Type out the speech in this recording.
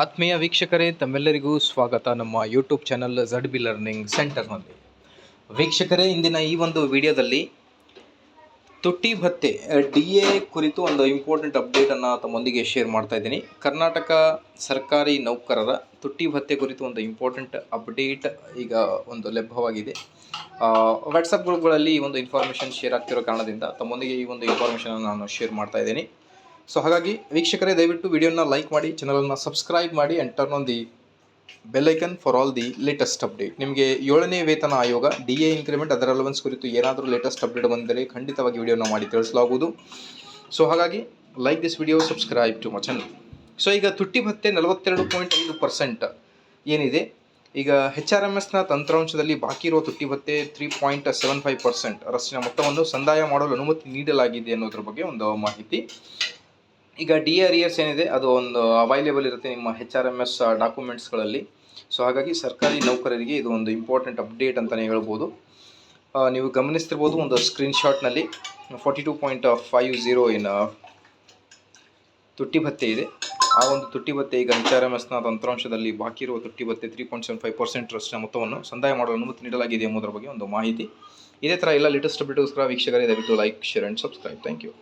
ಆತ್ಮೀಯ ವೀಕ್ಷಕರೇ, ತಮ್ಮೆಲ್ಲರಿಗೂ ಸ್ವಾಗತ. ನಮ್ಮ YouTube channel Z B learning ಸೆಂಟರ್ನಲ್ಲಿ ವೀಕ್ಷಕರೇ, ಇಂದಿನ ಈ ಒಂದು ವಿಡಿಯೋದಲ್ಲಿ ತುಟ್ಟಿ ಭತ್ತೆ ಡಿ ಎ ಕುರಿತು ಒಂದು ಇಂಪಾರ್ಟೆಂಟ್ ಅಪ್ಡೇಟನ್ನು ತಮ್ಮೊಂದಿಗೆ ಶೇರ್ ಮಾಡ್ತಾ ಇದ್ದೀನಿ. ಕರ್ನಾಟಕ ಸರ್ಕಾರಿ ನೌಕರರ ತುಟ್ಟಿ ಭತ್ತೆ ಕುರಿತು ಒಂದು ಇಂಪಾರ್ಟೆಂಟ್ ಅಪ್ಡೇಟ್ ಈಗ ಒಂದು ಲಭ್ಯವಾಗಿದೆ. ವಾಟ್ಸಪ್ ಗ್ರೂಪ್ಗಳಲ್ಲಿ ಈ ಒಂದು ಇನ್ಫಾರ್ಮೇಷನ್ ಶೇರ್ ಆಗ್ತಿರೋ ಕಾರಣದಿಂದ ತಮ್ಮೊಂದಿಗೆ ಈ ಒಂದು ಇನ್ಫಾರ್ಮೇಷನ್ ನಾನು ಶೇರ್ ಮಾಡ್ತಾ ಇದ್ದೀನಿ. ಸೊ ಹಾಗಾಗಿ ವೀಕ್ಷಕರೇ, ದಯವಿಟ್ಟು ವಿಡಿಯೋನ ಲೈಕ್ ಮಾಡಿ ಚಾನಲನ್ನು ಸಬ್ಸ್ಕ್ರೈಬ್ ಮಾಡಿ and turn on the bell icon for all the latest update ನಿಮಗೆ ಏಳನೇ ವೇತನ ಆಯೋಗ ಡಿ ಎ ಇನ್ಕ್ರಿಮೆಂಟ್ ಅದರ ಅಲವೆನ್ಸ್ ಕುರಿತು ಏನಾದರೂ ಲೇಟೆಸ್ಟ್ ಅಪ್ಡೇಟ್ ಬಂದರೆ ಖಂಡಿತವಾಗಿ ವಿಡಿಯೋನ ಮಾಡಿ ತಿಳಿಸಲಾಗುವುದು. ಸೊ ಹಾಗಾಗಿ like this video subscribe to my channel so ಈಗ ತುಟ್ಟಿ ಭತ್ತೆ ನಲವತ್ತೆರಡು ಪಾಯಿಂಟ್ ಐದು ಪರ್ಸೆಂಟ್ ಏನಿದೆ? ಈಗ ಎಚ್ ಆರ್ ಎಂ ಎಸ್ನ ತಂತ್ರಾಂಶದಲ್ಲಿ ಬಾಕಿ ಇರುವ ತುಟ್ಟಿ ಭತ್ತೆ three point seven five percent ರಷ್ಟಿನ ಮೊತ್ತವನ್ನು ಸಂದಾಯ ಮಾಡಲು ಅನುಮತಿ ನೀಡಲಾಗಿದೆ ಅನ್ನೋದ್ರ ಬಗ್ಗೆ ಒಂದು ಮಾಹಿತಿ. ಈಗ ಡಿ ಆರ್ ಇಯರ್ಸ್ ಏನಿದೆ, ಅದು ಒಂದು ಅವೈಲೇಬಲ್ ಇರುತ್ತೆ ನಿಮ್ಮ ಹೆಚ್ ಆರ್ ಎಂ ಎಸ್ ಡಾಕ್ಯುಮೆಂಟ್ಸ್ಗಳಲ್ಲಿ ಸೊ ಹಾಗಾಗಿ ಸರ್ಕಾರಿ ನೌಕರರಿಗೆ ಇದು ಒಂದು ಇಂಪಾರ್ಟೆಂಟ್ ಅಪ್ಡೇಟ್ ಅಂತಲೇ ಹೇಳ್ಬೋದು. ನೀವು ಗಮನಿಸ್ತಿರ್ಬೋದು ಒಂದು ಸ್ಕ್ರೀನ್ಶಾಟ್ನಲ್ಲಿ forty two point five zero in ತುಟ್ಟಿ ಭತ್ತೆ ಇದೆ. ಆ ಒಂದು ತುಟ್ಟಿ ಭತ್ತೆ ಈಗ ಎಚ್ ಆರ್ ಎಂ ಎಸ್ನ ತಂತ್ರಾಂಶದಲ್ಲಿ ಬಾಕಿ ಇರುವ ತುಟ್ಟಿ ಭತ್ತೆ three point seven five percent ಮೊತ್ತವನ್ನು ಸಂದಾಯ ಮಾಡಲು ಅನುಮತಿ ನೀಡಲಾಗಿದೆ ಎಂಬುದರ ಬಗ್ಗೆ ಒಂದು ಮಾಹಿತಿ. ಇದೇ ಥರ ಎಲ್ಲ ಲೇಟೆಸ್ಟ್ ಅಪ್ಡೇಟ್ಗೋಸ್ಕರ ವೀಕ್ಷಕರೇ, ದಯವಿಟ್ಟು like share and subscribe thank you